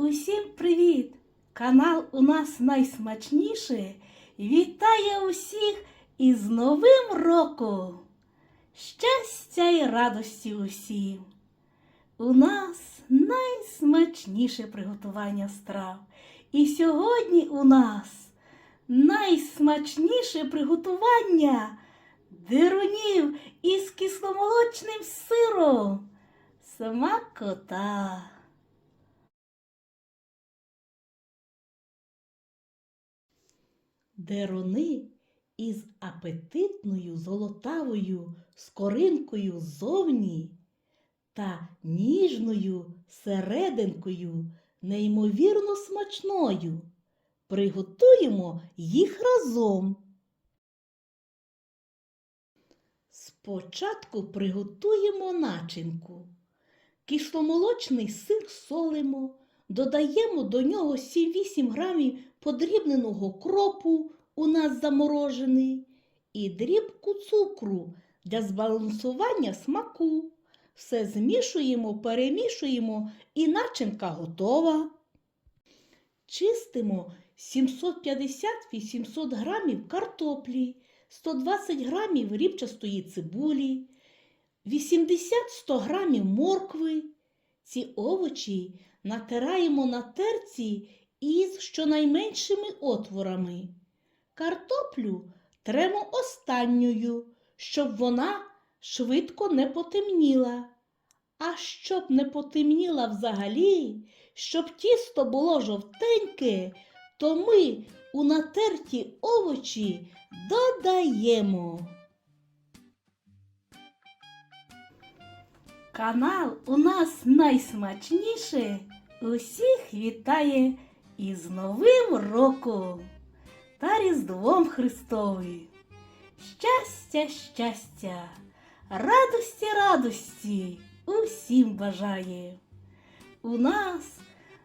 Усім привіт! Канал у нас найсмачніше. Вітає усіх із Новим роком! Щастя і радості усім! У нас найсмачніше приготування страв. І сьогодні у нас найсмачніше приготування дирунів із кисломолочним сиром. Смакота. Деруни із апетитною золотавою скоринкою ззовні та ніжною серединкою, неймовірно смачною. Приготуємо їх разом. Спочатку приготуємо начинку. Кисломолочний сир солимо, додаємо до нього 7-8 грамів подрібненого кропу, у нас заморожений, і дрібку цукру для збалансування смаку. Все змішуємо, перемішуємо і начинка готова. Чистимо 750-800 грамів картоплі, 120 грамів рібчастої цибулі, 80-100 грамів моркви. Ці овочі натираємо на терці із щонайменшими отворами. Картоплю тремо останньою, щоб вона швидко не потемніла. А щоб не потемніла взагалі, щоб тісто було жовтеньке, то ми у натерті овочі додаємо. Канал у нас найсмачніше. Усіх вітає із Новим роком та Різдвом Христовим. Щастя, щастя, радості, радості усім бажає. У нас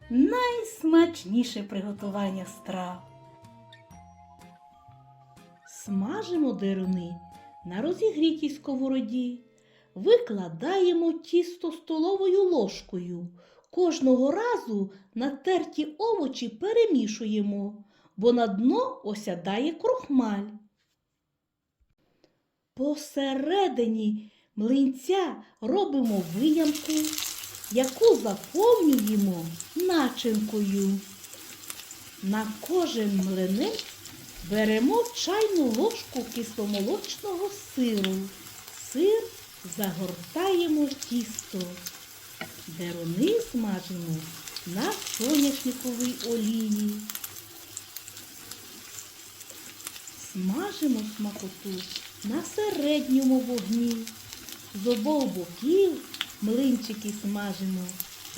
найсмачніше приготування страв. Смажимо деруни на розігрітій сковороді, викладаємо тісто столовою ложкою. Кожного разу натерті овочі перемішуємо, бо на дно осядає крохмаль. Посередині млинця робимо виямку, яку заповнюємо начинкою. На кожен млинець беремо чайну ложку кисломолочного сиру. Сир загортаємо тісто. Деруни смажимо на соняшниковій олії. Смажимо смакоту на середньому вогні. З обох боків млинчики смажимо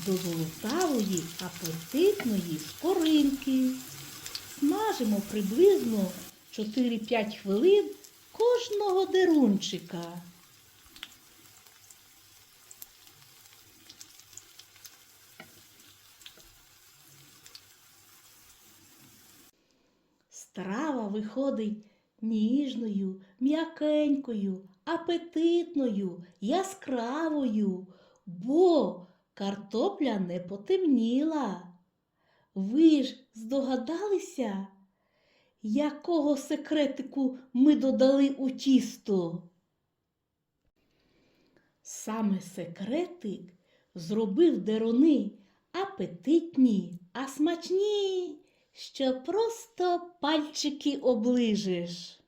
до золотавої апетитної скоринки. Смажимо приблизно 4-5 хвилин кожного дерунчика. Страва виходить ніжною, м'якенькою, апетитною, яскравою, бо картопля не потемніла. Ви ж здогадалися, якого секретику ми додали у тісто? Саме секретик зробив дерони апетитні, а смачні, що просто пальчики оближеш.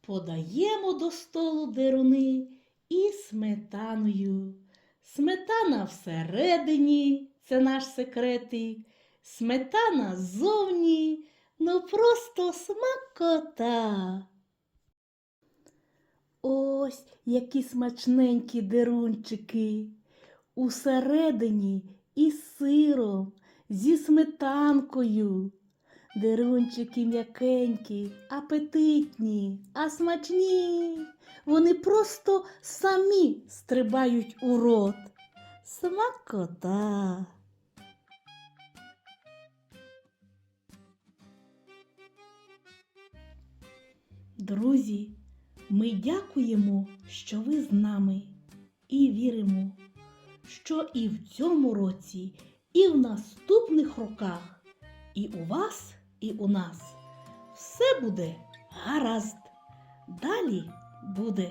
Подаємо до столу деруни і сметаною. Сметана всередині, це наш секретик. Сметана ззовні, ну просто смакота. Ось які смачненькі дерунчики. Усередині із сиром, зі сметанкою. Дерунчики м'якенькі, апетитні, а смачні. Вони просто самі стрибають у рот. Смакота. Друзі, ми дякуємо, що ви з нами і віримо, що і в цьому році і в наступних роках. І у вас, і у нас все буде гаразд. Далі буде